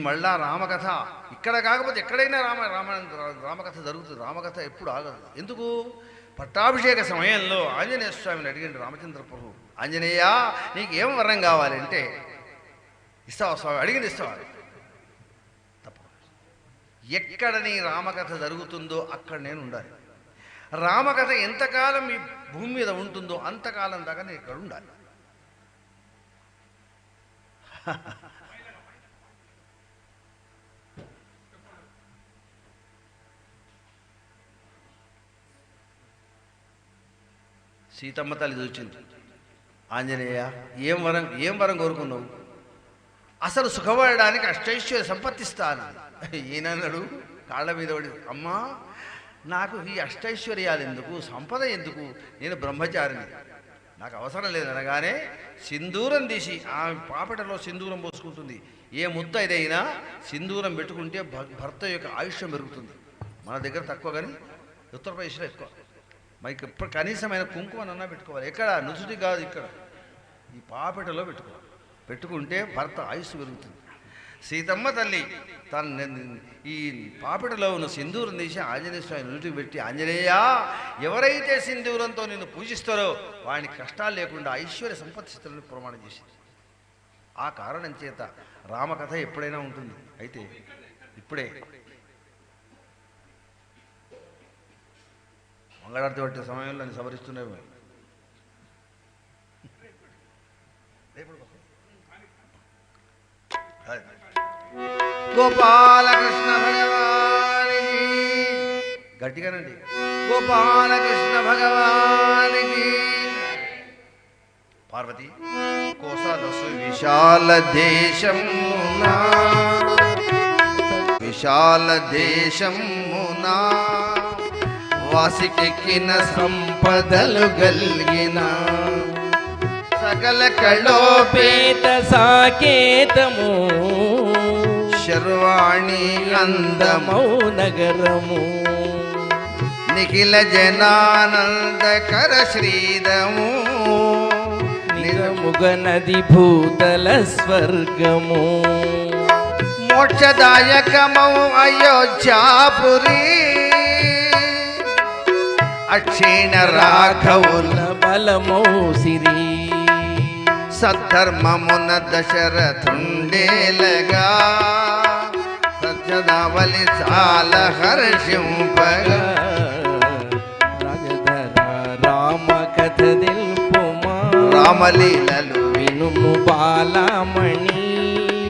మళ్ళా రామకథ. ఇక్కడ కాకపోతే ఎక్కడైనా రామ రామ రామకథ జరుగుతుంది. రామకథ ఎప్పుడు ఆగదు. ఎందుకు? పట్టాభిషేక సమయంలో ఆంజనేయ స్వామిని అడిగిండు రామచంద్ర ప్రభు ఆంజనేయ నీకు వరం కావాలంటే ఇస్తావా స్వామి? అడిగింది ఇస్తావా? తప్ప ఎక్కడ నీ రామకథ జరుగుతుందో అక్కడ నేను ఉండాలి. రామకథ ఎంతకాలం ఈ భూమి మీద ఉంటుందో అంతకాలం దాకా నేను ఇక్కడ ఉండాలి. సీతమ్మ తల్లి చూచింది. ఆంజనేయ ఏం వరం ఏం వరం కోరుకున్నావు? అసలు సుఖపడడానికి అష్టైశ్వర్య సంపత్తిస్తాను. ఈయనన్నాడు? కాళ్ళ మీద పడి అమ్మా నాకు ఈ అష్టైశ్వర్యాలు ఎందుకు సంపద ఎందుకు? నేను బ్రహ్మచారిని. నాకు అవసరం లేదు అనగానే సింధూరం తీసి ఆమె పాపటలో సింధూరం పోసుకుంటుంది. ఏ ముద్ద ఏదైనా సింధూరం పెట్టుకుంటే భర్త యొక్క ఆయుష్యం పెరుగుతుంది. మన దగ్గర తక్కువ కానీ ఉత్తరప్రదేశ్లో ఎక్కువ. మైకి ఇప్పుడు కనీసమైన కుంకుమనన్నా పెట్టుకోవాలి. ఎక్కడ? నుదుటి కాదు ఇక్కడ. ఈ పాపెటలో పెట్టుకోవాలి. పెట్టుకుంటే భర్త ఆయుస్సు పెరుగుతుంది. సీతమ్మ తల్లి తన ఈ పాపిటలో ఉన్న సింధూరం తీసి ఆంజనేయ స్వామి నుటికి పెట్టి ఆంజనేయ ఎవరైతే సింధూరంతో నిన్ను పూజిస్తారో వాడిని కష్టాలు లేకుండా ఐశ్వర్య సంపత్తిస్తులను ప్రమాణం చేసింది ఆ కారణం చేత రామకథ ఎప్పుడైనా ఉంటుంది. అయితే ఇప్పుడే మంగళారతి పట్టే సమయంలో నేను సవరిస్తున్నాయి గోపాలకృష్ణ భగవానికి గట్టిగానండి. గోపాలకృష్ణ భగవానికి పార్వతి కోసదసు విశాల దేశమునా. విశాల దేశమునా. వాసికెక్కిన సంపదలు గల్గిన. సకల కళోపేత సాకేతము. శర్వాణి అందమౌ నగరము. నిఖిల జనానందకర శ్రీదము. నిరముగ నది భూతల స్వర్గము. మోక్షదాయకమౌ అయోధ్యాపురీ. అక్షీణ రాఘవుల బలమౌ సిరి సద్ధర్మమున దశరథుండేలగా సత్యదావలి చాలా హర్షింపగా. రామ కథ దిల్పుమా. రామలీలలు వినుము బాలమణి.